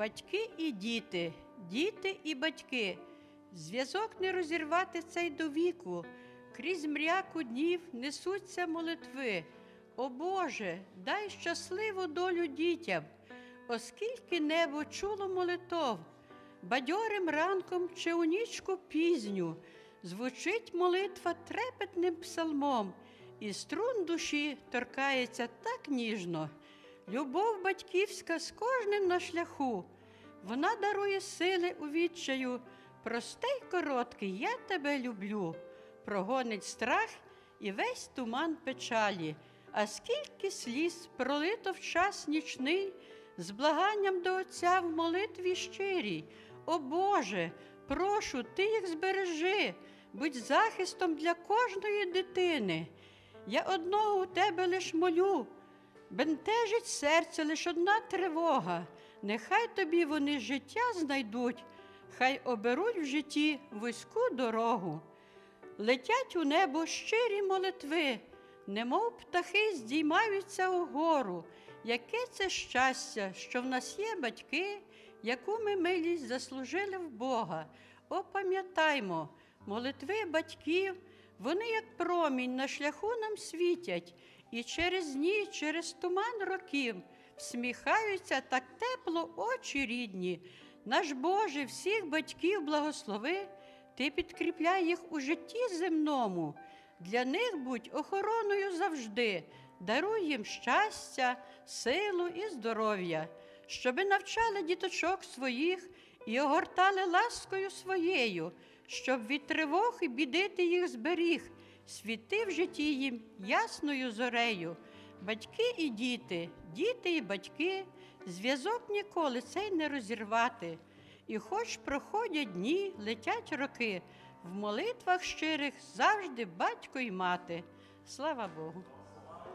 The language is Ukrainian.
Батьки і діти, діти і батьки. Зв'язок не розірвати цей до віку. Крізь мряку днів несуться молитви. О Боже, дай щасливу долю дітям, оскільки небо чуло молитов, бадьорим ранком чи у нічку пізню звучить молитва трепетним псалмом, і струн душі торкається так ніжно. Любов батьківська з кожним на шляху, вона дарує сили у відчаю. Простий короткий, я тебе люблю, прогонить страх і весь туман печалі. А скільки сліз пролито в час нічний, з благанням до Отця в молитві щирій. О Боже, прошу, ти їх збережи, будь захистом для кожної дитини. Я одного у тебе лиш молю, бентежить серце лиш одна тривога. Нехай тобі вони життя знайдуть, хай оберуть в житті вузьку дорогу. Летять у небо щирі молитви, немов птахи здіймаються угору. Яке це щастя, що в нас є батьки, яку ми милість заслужили в Бога. О, пам'ятаймо, молитви батьків, вони, як промінь, на шляху нам світять, і через ніч, через туман років всміхаються так тепло очі рідні. Наш Боже, всіх батьків благослови, Ти підкріпляй їх у житті земному. Для них будь охороною завжди, даруй їм щастя, силу і здоров'я, щоби навчали діточок своїх і огортали ласкою своєю, щоб від тривог і біди ти їх зберіг, світи в житті їм ясною зорею. Батьки і діти, діти і батьки, зв'язок ніколи цей не розірвати. І хоч проходять дні, летять роки, в молитвах щирих завжди батько й мати. Слава Богу!